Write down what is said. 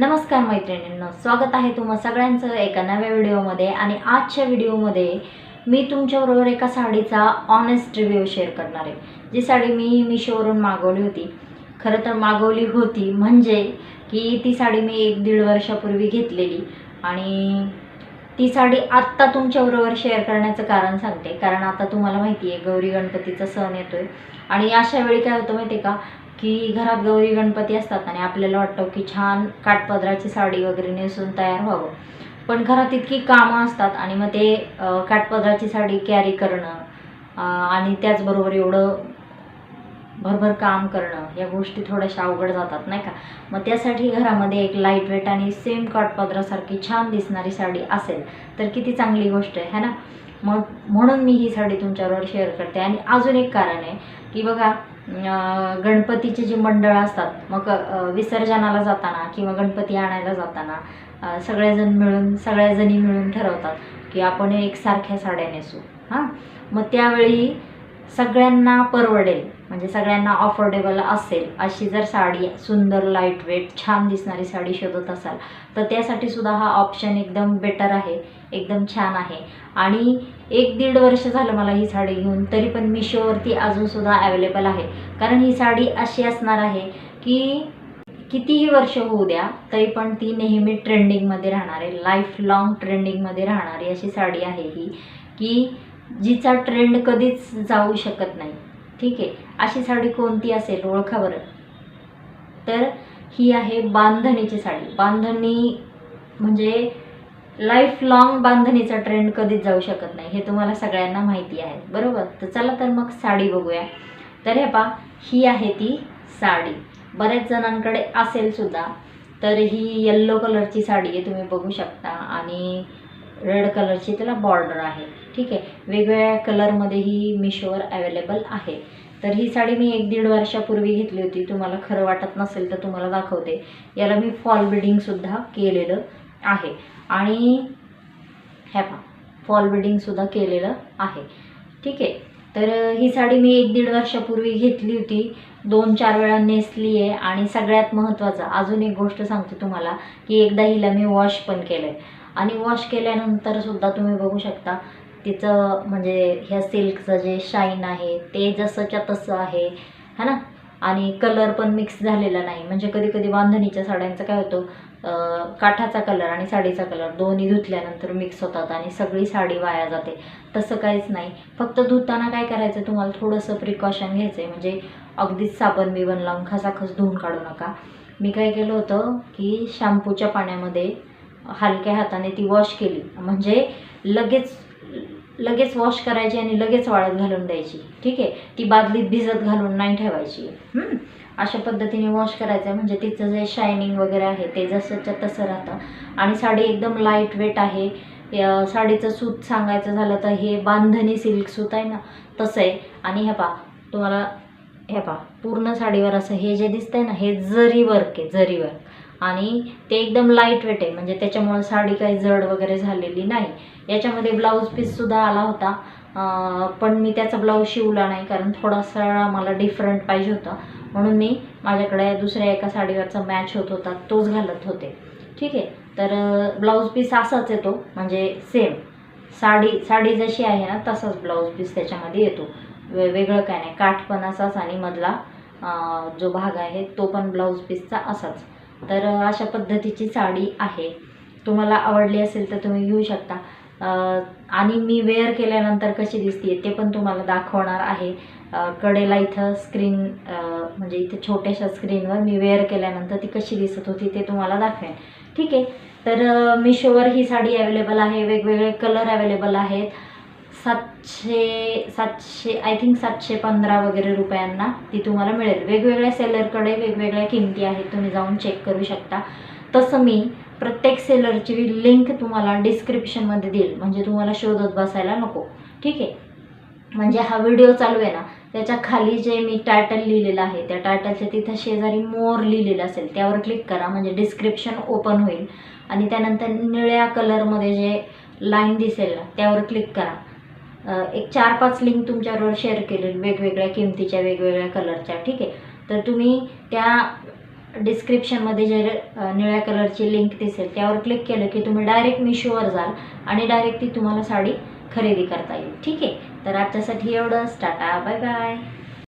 नमस्कार मैत्रिणींनो स्वागत आहे तुम्हा सगळ्यांचं एका नव्या व्हिडिओमध्ये आणि आजच्या व्हिडिओमध्ये मी तुमच्याबरोबर एका साडीचा ऑनेस्ट रिव्ह्यू शेअर करणार आहे. जी साडी मी मिशोवरून मागवली होती. खरं तर मागवली होती म्हणजे की ती साडी मी एक दीड वर्षापूर्वी घेतलेली आणि ती साडी आत्ता तुमच्याबरोबर शेअर करण्याचं कारण सांगते. कारण आता तुम्हाला माहिती आहे गौरी गणपतीचा सण येतो आहे आणि अशा वेळी काय होतं माहिती आहे का? की घरात गौरी गणपती असतात आणि आपल्याला वाटतं की छान काठपदराची साडी वगैरे नेसून तयार व्हावं. पण घरात इतकी कामं असतात आणि मग ते काठपदराची साडी कॅरी करणं आणि त्याचबरोबर एवढं भरभर काम करणं या गोष्टी थोड्याशा अवघड जातात नाही का? मग त्यासाठी घरामध्ये एक लाइट वेट आणि सेम काठपदरासारखी छान दिसणारी साडी असेल तर किती चांगली गोष्ट आहे है ना? मग म्हणून मी ही साडी तुमच्याबरोबर शेअर करते. आणि अजून एक कारण आहे की बघा गणपतीचे जे मंडळ असतात मग विसर्जनाला जाताना किंवा गणपती आणायला जाताना सगळ्याजण सगळेजण मिळून सगळ्याजणी मिळून ठरवतात की आपण एकसारख्या साड्या नेसू हां? मग त्यावेळी सगळ्यांना परवडेल म्हणजे सगळ्यांना अफोर्डेबल असेल अशी जर साडी सुंदर लाइट वेट छान दिसणारी साडी शोधत असाल तर त्यासाठी सुद्धा हा ऑप्शन एकदम बेटर आहे एकदम छान आहे. आणि एक दीड वर्ष झालं मला ही साडी घेऊन तरी पण मिशोवरती अजूनसुद्धा अवेलेबल आहे. कारण ही साडी अशी असणार आहे की कितीही वर्ष होऊ द्या तरी पण ती नेहमी ट्रेंडिंगमध्ये राहणार आहे. लाईफ लाँग ट्रेंडिंगमध्ये राहणारी अशी साडी आहे ही की जिचा ट्रेंड कधीच जाऊ शकत नाही. ठीक आहे? अशी साडी कोणती असेल? ओळखा बरं. तर ही आहे बांधणीची साडी. बांधणी म्हणजे लाईफ लाँग बांधणीचा ट्रेंड कधीच जाऊ शकत नाही. हे तुम्हाला सगळ्यांना माहिती आहे. बरोबर? तर चला तर मग साडी बघूया. तर हे पा ही आहे ती साडी. बऱ्याच जणांकडे असेल सुद्धा तर ही येल्लो कलरची साडी आहे तुम्ही बघू शकता. आणि रेड कलरची त्याला बॉर्डर आहे. ठीक आहे? वेगवेगळ्या कलरमध्ये ही मिशोवर अवेलेबल आहे. तर ही साडी मी एक दीड वर्षापूर्वी घेतली होती. तुम्हाला खरं वाटत नसेल तर तुम्हाला दाखवते. याला मी फॉल बिडिंगसुद्धा केलेलं आहे. आणि ह्या पहा फॉल बिडिंगसुद्धा केलेलं आहे. ठीक आहे? तर ही साडी मी एक दीड वर्षापूर्वी घेतली होती. दोन चार वेळा नेसली आहे आणि सगळ्यात महत्त्वाचं अजून एक गोष्ट सांगते तुम्हाला की एकदा हिला मी वॉश पण केलं आहे आणि वॉश केल्यानंतर सुद्धा तुम्ही बघू शकता तिचं म्हणजे ह्या सिल्कचं जे शाईन आहे ते जसंच्या तसं आहे है ना? आणि कलर पण मिक्स झालेला नाही. म्हणजे कधी कधी बांधणीच्या साड्यांचं काय होतं काठाचा कलर आणि साडीचा कलर दोन्ही धुतल्यानंतर मिक्स होतात आणि सगळी साडी वाया जाते. तसं काहीच नाही. फक्त धुताना काय करायचं तुम्हाला थोडंसं प्रिकॉशन घ्यायचं आहे म्हणजे अगदीच साबण बिबण लावून खसाखस धुवून काढू नका. मी काय केलं होतं की शॅम्पूच्या पाण्यामध्ये हलक्या हाताने ती वॉश केली. म्हणजे लगेच लगेच वॉश करायची आणि लगेच वाळत घालून द्यायची. ठीक आहे? ती बादलीत भिजत घालून नाही ठेवायची. अशा पद्धतीने वॉश करायचं. म्हणजे तिचं जे शायनिंग वगैरे आहे ते जसंच्या तसं राहतं. आणि साडी एकदम लाइट वेट आहे साडीचं सूत सांगायचं झालं तर हे बांधणी सिल्क सूत आहे ना तसं आहे. आणि हे पा तुम्हाला हे पा पूर्ण साडीवर असं हे जे दिसतंय ना हे जरी वर्क आहे जरी वर्क आणि ते एकदम लाइट वेट आहे. म्हणजे त्याच्यामुळं साडी काही जड वगैरे झालेली नाही. याच्यामध्ये ब्लाऊज पीससुद्धा आला होता. पण मी त्याचा ब्लाऊज शिवला नाही कारण थोडासा मला डिफरंट पाहिजे होता. म्हणून मी माझ्याकडे दुसऱ्या एका साडीवरचा मॅच होत होता. तोच घालत होते. ठीक आहे? तर ब्लाऊज पीस असाच येतो. म्हणजे सेम साडी साडी जशी आहे ना तसाच ब्लाऊज पीस त्याच्यामध्ये येतो. वे वेगळं काय नाही. काठ पण असाच आणि मधला जो भाग आहे तो पण ब्लाऊज पीसचा असाच. तर अशा पद्धतीची साडी आहे. तुम्हाला आवडली असेल तर तुम्ही घेऊ शकता. आणि मी वेअर केल्यानंतर कशी दिसते ते पण तुम्हाला दाखवणार आहे. कडेला इथं स्क्रीन म्हणजे इथे छोट्याशा स्क्रीनवर मी वेअर केल्यानंतर ती कशी दिसत होती ते तुम्हाला दाखवेन. ठीक आहे? तर मिशोवर ही साडी अवेलेबल आहे. वेगवेगळे कलर अवेलेबल आहेत. सातशे सातशे आय थिंक सातशे पंधरा वगैरे रुपयांना ती तुम्हाला मिळेल. वेगवेगळ्या सेलरकडे वेगवेगळ्या किमती आहेत तुम्ही जाऊन चेक करू शकता. तसं मी प्रत्येक सेलरची लिंक तुम्हाला डिस्क्रिप्शनमध्ये देईल. म्हणजे तुम्हाला शोधत बसायला नको. ठीक आहे? म्हणजे हा व्हिडिओ चालू आहे ना त्याच्याखाली जे मी टायटल लिहिलेलं आहे त्या टायटलच्या तिथं शेजारी मोर लिहिलेलं असेल त्यावर क्लिक करा. म्हणजे डिस्क्रिप्शन ओपन होईल. आणि त्यानंतर निळ्या कलरमध्ये जे लाईन दिसेल ना त्यावर क्लिक करा. एक चार पाच लिंक तुमच्याबरोबर शेअर केलेली वेगवेगळ्या किमतीच्या वेगवेगळ्या कलरच्या ठीक आहे? तर तुम्ही त्या डिस्क्रिप्शनमध्ये जे निळ्या कलरची लिंक दिसेल त्यावर क्लिक केलं की तुम्ही डायरेक्ट मिशोवर जाल आणि डायरेक्ट ती तुम्हाला साडी खरेदी करता येईल ठीक आहे? तर आजच्यासाठी एवढंच. Tata bye bye